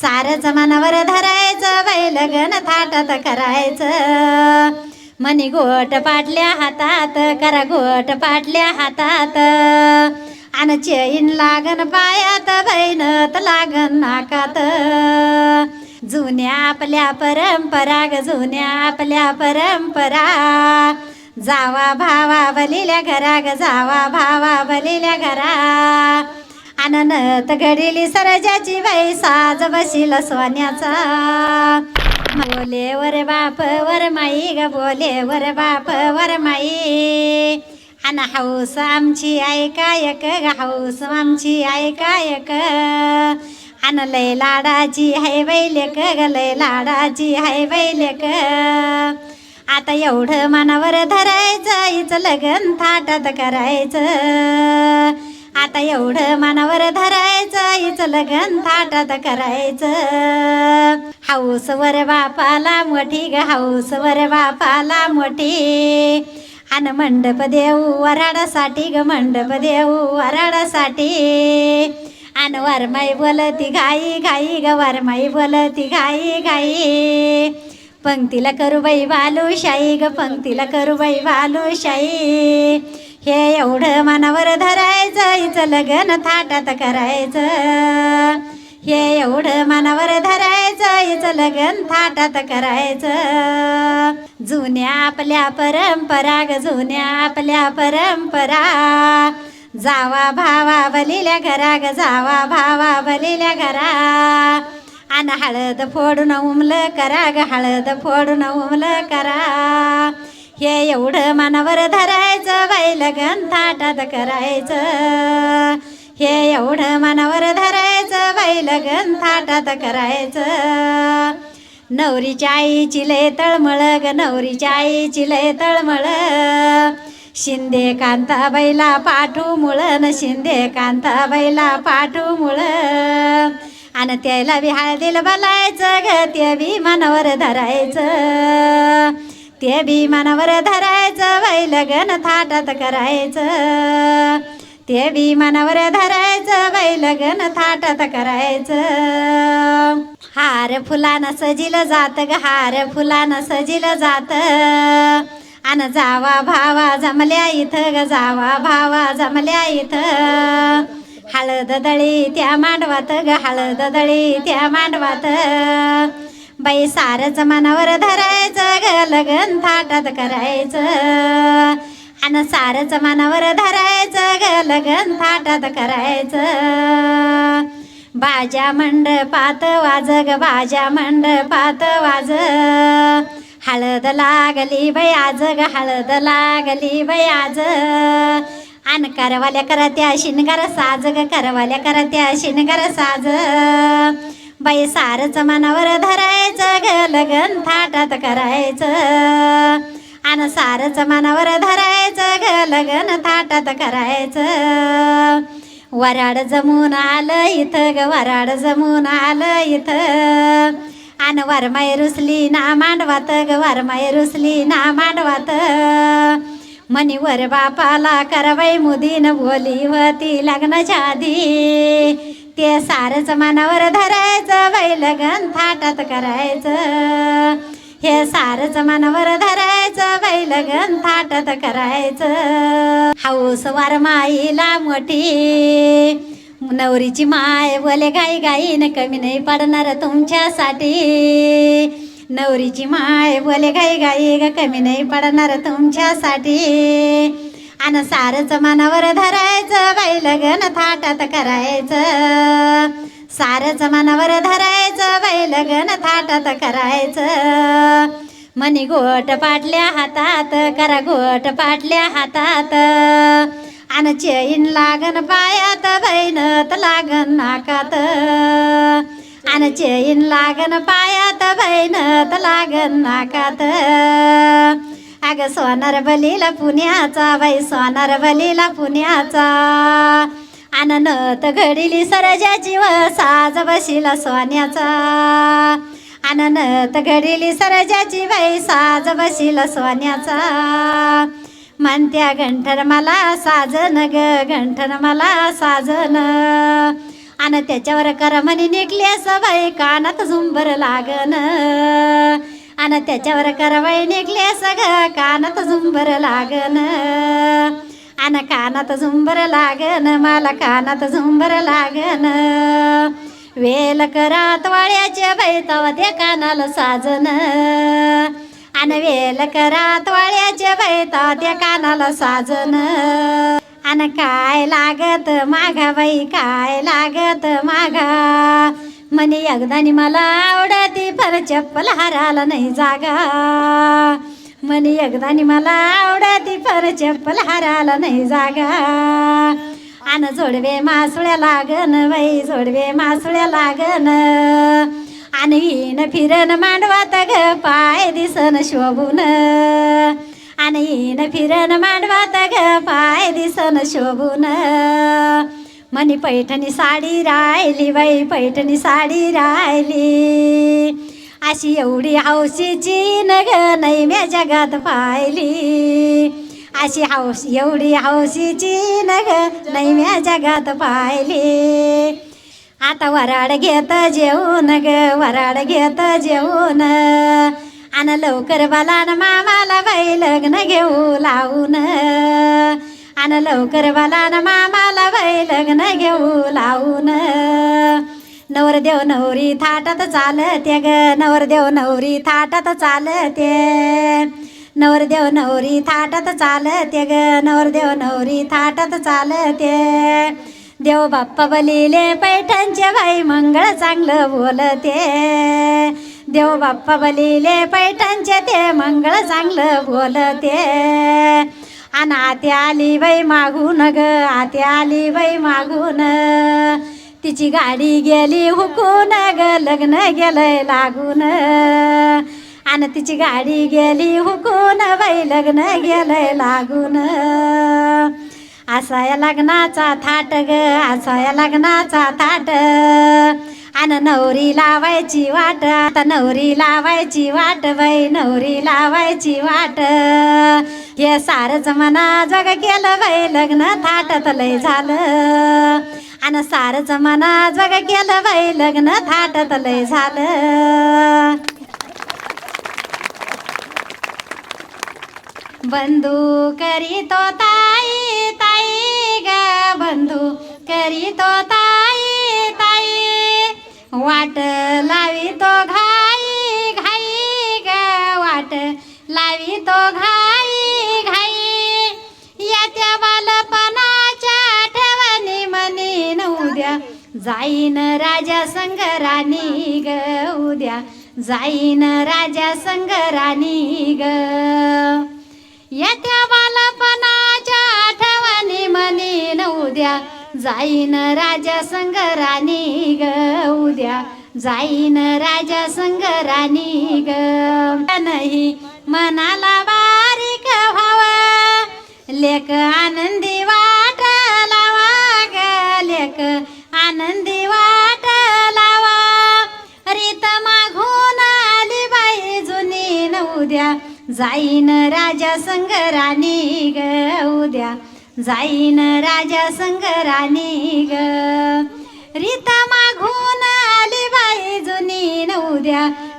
सारच जमानावर धरायचं बाई लगन थाटात करायचं. मनी गोट पाटल्या हातात करा गोट पाटल्या हातात. आणि चैन लागन पायात बहिणत लागन नाकात. जुन्या आपल्या परंपरा ग जुन्या आपल्या परंपरा. जावा भावा बलिल्या घरा ग जावा भावा बलिल्या घरा. आनंद घडीली सरजाची बाई साज बशील सोन्याचा. बोले वर बाप वर माई ग बोले वर बाप वर माई. अन हौस आमची ऐकायक ग हौस आमची ऐकायक. अन लय लाडाची हाय बैलेक ग लय लाडाची हाय बैलेक आता एवढं मनावर धरायचं हिचं लगन थाटात करायचं. आता एवढं मनावर धरायचं हिचं लगन थाटात करायचं. हाऊस वर बापाला मोठी ग हाऊस वर बापाला मोठी. आणि मंडप देऊ वराडासाठी ग मंडप देऊ वराडासाठी. आणि वरमाई बोलती घाई घाई ग वरमाई बोलती घाई घाई. पंक्तीला करू बाई शाई ग पंक्तीला करू बाई शाई. हे एवढं मनावर धरायचं हिचं लगन थाटात करायचं. हे एवढं मनावर धरायचं हिचं लगन थाटात करायचं. जुन्या आपल्या परंपरा ग जुन्या आपल्या परंपरा. जावा भावा बलिल्या घरा ग जावा भावा बलिल्या घरा. आणि हळद फोडून उमलं करा ग हळद फोडून उमलं करा. हे एवढं मनावर धरायचं बाई लगन थाटात करायचं. हे एवढं मनावर धरायचं बाई लगन थाटात करायचं. नवरीच्या आईची लय तळमळ ग नवरीच्या आईची लय तळमळ. शिंदे कांता बैला पाठू मुळन शिंदे कांता बैला पाठू मुळ आणि त्याला बी हळदीला बलायचं ग ते बी मनावर धरायचं. ते बी मनावर धरायचं बाई लगन थाटात करायचं ते बी मनावर धरायचं बाई लगन थाटात करायचं हार फुलानं सजिलं जात ग हार फुलानं सजिलं जात. अन जावा भावा जमल्या इथं ग जावा भावा जमल्या इथं. हळद दळी त्या मांडवात ग हळद दळी त्या मांडवात. बाई सारच मनावर धरायचं ग लगन थाटात करायचं. आणि सारच मनावर धरायचं ग लगन थाटात करायचं. बाजा मंडपात वाज ग बाजा मंडपात वाज. हळद लागली बाई आज ग हळद लागली बाई आज. आन करवाल्या करत्या शिनगर साज ग करवाल्या करत्या शिनगर साज. बाई सारच मनावर धरायचं गलगन लगन थाटात करायचं. आन सारच मनावर धरायचं गलगन लगन थाटात करायचं. वराड जमून आलं इथं ग वराड जमून आलं इथं. आन वरमाय रुसली ना मांडवात ग वरमाय रुसली ना मांडवात. मनी वर बापाला करवाई मुदीन बोली होती लग्नाच्या आधी. ते सारच मनावर धरायचं बाई लगन थाटात करायचं. हे सारच मनावर धरायचं बाई लगन थाटात करायचं. हाऊस वारमाईला मोठी. नवरीची माय बोले गाई गाईन कमी नाही पडणार तुमच्यासाठी. नवरीची माय बोले गाई गाई ग कमी नाही पडणार तुमच्यासाठी. आणि सारच मनावर धरायचं बाई लगन थाटात करायचं. सारच मनावर धरायचं बाई लगन थाटात करायचं. मनी गोट पाटल्या हातात करा गोट पाटल्या हातात. आणि चैन लागन पायात बहिणत लागन नाकात. आणि चैन लागन पायात बहिणत लागन नाकात. अग सोनार बलीला पुण्याचा बाई सोनार बलीला पुण्याचा. आनंद घडिली सरजाची व साज बशीला सोन्याचा. आनंद घडिली सरजाची बाई साज बशीला सोन्याचा. म्हणत्या गंठन मला साजन ग घंठन मला साजन. आणि त्याच्यावर कर निघली निघले सबाई कानात झुंबर लागन. आणि त्याच्यावर करवाई निघले सग कानात झुंबर लागन. आणि कानात झुंबर लागन मला कानात झुंबर लागन. वेल करात वाळ्याचे बैतावा ते कानाला साजन. आणि वेल करात वाळ्याचे बैता ते कानाला साजन. आणि काय लागत मागा बाई काय लागत मागा म्हणे एकदानी मला आवडती पर चप्पल हाराला नाही जागा. म्हणे एकदानी मला आवडती पर चप्पल हाराला नाही जागा. आन जोडवे मासुळ्या लागन बाई जोडवे मासुळ्या लागन. आणि येईन फिरन मांडवात ग पाय दिसन शोभून. आणि येईन फिरन मांडवात ग पाय दिसन शोभून. म्हणी पैठणी साडी राहिली बाई पैठणी साडी राहिली. अशी एवढी हौशीची नग नाही म्या जगात पाहिली. अशी हौस एवढी हौशीची नग नाही म्या जगात पाहिली. आता वराड घेत जेवून ग वराड घेत जेवून आण लवकर बालान मामाला बाई लग्न घेऊ लावून. आण लवकर बालान मामाला बाई लग्न घेऊ लावून. नवरदेव नवरी थाटात चालते ग. नवरदेव नवरी थाटात चालते. नवरदेव नवरी थाटात चालते ग. नवरदेव नवरी थाटात चालते. देव बाप्पा बलिले पैठणचे बाई मंगळ चांगलं बोलते. देव बाप्पा बलिले पैठणचे ते मंगळ चांगलं बोलते. आणि आते आली बाई मागून ग. आते आली बाई मागून. तिची गाडी गेली हुकून ग लग्न गेलंय लागून. आणि तिची गाडी गेली हुकून बाई लग्न गेलंय लागून. असा या लग्नाचा थाट ग असा या लग्नाचा थाट. आणि नवरी लावायची वाट आता नवरी लावायची वाट बाई नवरी लावायची वाट. हे सारच मना जग केलं बाई लग्न थाटत लय झालं. आणि सार जमाना जग गेलं बाई लग्न थाटत लय झालं. बंधू करीतो ताई ताई ग बंधू करीतो ताई ताई. वाट लावी तो घा जाईन राजा संगराणी ग उद्या. जाईन राजा संगराणी ग. येत्या बालपणाच्या आठवणी म्हणीन उद्या. जाईन राजा संगराणी ग उद्या. जाईन राजा संगराणी ग. नाही मनाला बारीक व्हावा. लेख आनंदी आनंदी वाट लावा रीत मागून आली बाई जुनी न जाईन राजा संगराणी ग उद्या. जाईन राजा संगराणी ग. रीता मागून आली बाई जुनी न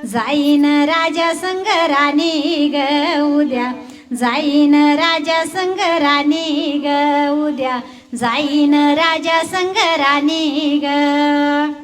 जाईन राजा संगराणी ग उद्या. जाईन राजा संगराणी ग उद्या. जाईन राजा संगराणी ग.